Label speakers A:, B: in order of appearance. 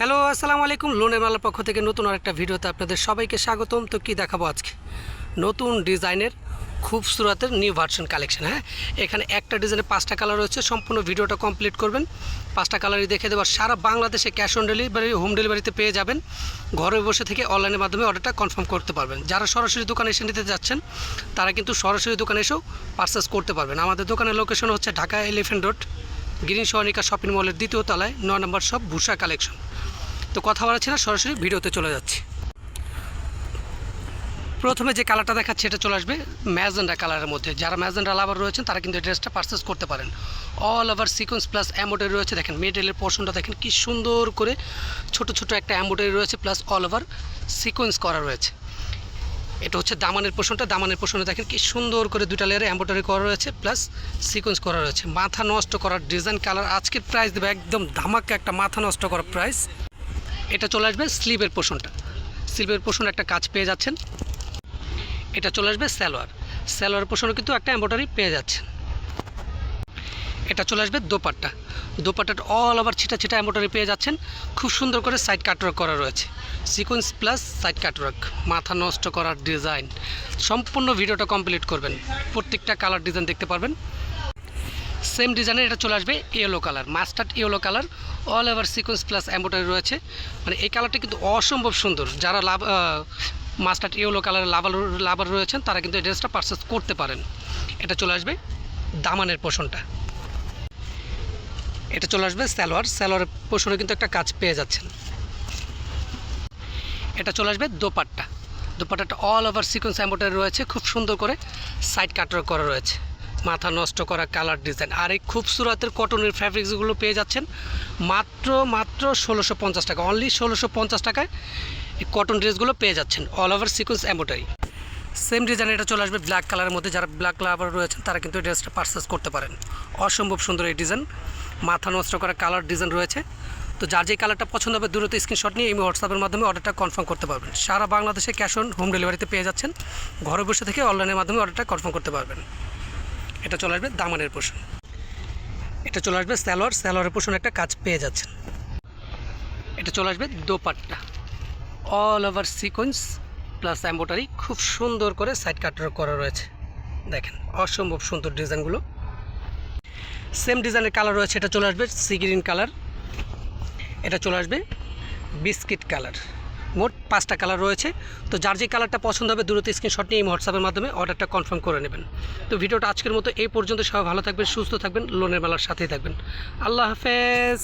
A: Hello, আসসালামু আলাইকুম। লোনের মালার পক্ষ থেকে নতুন আরেকটা ভিডিওতে আপনাদের সবাইকে স্বাগতম। তো কি দেখাবো আজকে? নতুন ডিজাইনের খুবসুরাতের নিউ ভার্সন কালেকশন হ্যাঁ? এখানে একটা ডিজাইনের পাঁচটা কালার রয়েছে। সম্পূর্ণ ভিডিওটা কমপ্লিট করবেন। পাঁচটা কালারই দেখে দেবো সারা বাংলাদেশে ক্যাশ অন ডেলিভারি হোম ডেলিভারিতে পেয়ে যাবেন। ঘরে বসে থেকে অনলাইনের মাধ্যমে অর্ডারটা কনফার্ম করতে পারবেন। যারা সরাসরি দোকানে এসে নিতে যাচ্ছেন, তারা কিন্তু সরাসরি দোকানে এসেও পারচেস করতে পারবেন। আমাদের দোকানের লোকেশন হচ্ছে ঢাকা এলিফেন্ট রোড গ্রিন সহনিকা শপিং মলের দ্বিতীয় তলায় ন নম্বর সব ভূষা কালেকশন। তো কথা বলাচ্ছি না, সরাসরি ভিডিওতে চলে যাচ্ছি। প্রথমে যে কালারটা দেখাচ্ছে, এটা চলে আসবে ম্যাজেন্ডা কালারের মধ্যে। যারা ম্যাজেন্ডা লাভার রয়েছেন, তারা কিন্তু ড্রেসটা পারচেস করতে পারেন। All over sequence plus embroidery রয়েছে। দেখেন মেটেরিয়ালের পোর্শনটা দেখেন, কি সুন্দর করে ছোট ছোট একটা অ্যাম্বোডারি রয়েছে প্লাস অল ওভার সিকোয়েন্স করা রয়েছে। এটা হচ্ছে দামানের পোষণটা। দামানের পোষণে দেখেন কি সুন্দর করে দুটা লেয়ারে এম্ব্রয়ডারি করা রয়েছে প্লাস সিকোয়েন্স করা রয়েছে। মাথা নষ্ট করার ডিজাইন কালার আজকের প্রাইস দেবে একদম ধামাকা একটা মাথা নষ্ট করার প্রাইস এটা চলে আসবে স্লিভের পোষণটা। স্লিভের পোষণ একটা কাজ পেয়ে যাচ্ছেন। এটা চলে আসবে স্যালোয়ার স্যালোয়ার পোষণও কিন্তু একটা এম্ব্রয়ডারি পেয়ে যাচ্ছেন। এটা চলে আসবে দোপাট্টা। দোপাট্টাটা অল ওভার ছিটা ছিটা এম্ব্রয়ডারি পেয়ে যাচ্ছেন। খুব সুন্দর করে সাইড কাটওয়ার্ক করা রয়েছে। সিকোয়েন্স প্লাস সাইড কাটওয়ার্ক মাথা নষ্ট করার ডিজাইন সম্পূর্ণ ভিডিওটা কমপ্লিট করবেন। প্রত্যেকটা কালার ডিজাইন দেখতে পারবেন। সেম ডিজাইনের এটা চলে আসবে yellow colour mustard yellow colour all over sequence plus embroidery রয়েছে। মানে এই কালারটা কিন্তু অসম্ভব সুন্দর। যারা লাভ মাস্টার্ড ইয়েলো কালারের লাভার লাভার রয়েছেন, তারা কিন্তু এই ড্রেসটা পারচেস করতে পারেন। এটা চলে আসবে দামানের পোষণটা এটা চলে আসবে স্যালোয়ার স্যালোয়ারের পোষণে কিন্তু একটা কাজ পেয়ে যাচ্ছেন। এটা চলে আসবে দোপাট্টা। দোপাট্টাটা অল ওভার সিকোয়েন্স এম্ব্রয়ডারি রয়েছে, খুব সুন্দর করে সাইড কাটার করা রয়েছে। মাথা নষ্ট করা কালার ডিজাইন আর এই খুবসুরাতের কটনের ফ্যাব্রিক্সগুলো পেয়ে যাচ্ছেন মাত্র মাত্র ষোলোশো পঞ্চাশ টাকা। অনলি ষোলোশো পঞ্চাশ টাকায় এই কটন ড্রেসগুলো পেয়ে যাচ্ছেন all over sequence embroidery same design এটা চলে আসবে ব্ল্যাক কালারের মধ্যে। যারা ব্ল্যাক লাভার রয়েছেন, তারা কিন্তু এই ড্রেসটা পারচেস করতে পারেন। অসম্ভব সুন্দর এই ডিজাইন মাথা নষ্ট করা কালার ডিজাইন রয়েছে। তো যার যে কালারটা পছন্দ হবে দূরত স্ক্রিনশট নিয়ে এই হোয়াটসঅ্যাপের মাধ্যমে অর্ডারটা কনফার্ম করতে পারবেন। সারা বাংলাদেশে ক্যাশ অন হোম ডেলিভারিতে পেয়ে যাচ্ছেন। ঘরে বসে থেকে অনলাইনের মাধ্যমে অর্ডারটা কনফার্ম করতে পারবেন। এটা চলে আসবে দামানের পোষণ। এটা চলে আসবে স্যালোয়ার স্যালোয়ারের পোষণ একটা কাজ পেয়ে যাচ্ছেন। এটা চলে আসবে dupatta. All over sequence plus embroidery খুব সুন্দর করে সাইড কাটার করা রয়েছে। দেখেন, অসম্ভব সুন্দর ডিজাইনগুলো। সেম ডিজাইনের কালার রয়েছে, এটা চলে আসবে সি গ্রিন কালার এটা চলে আসবে বিস্কিট কালার মোট পাঁচটা কালার রয়েছে। তো যার যে কালারটা পছন্দ হবে, দূরত্ব স্ক্রিনশট নিয়ে এই হোয়াটসঅ্যাপের মাধ্যমে অর্ডারটা কনফার্ম করে নেবেন। তো ভিডিওটা আজকের মতো এই পর্যন্ত, সবাই ভালো থাকবেন, সুস্থ থাকবেন, লোনের মেলার সাথেই থাকবেন। আল্লাহ হাফেজ।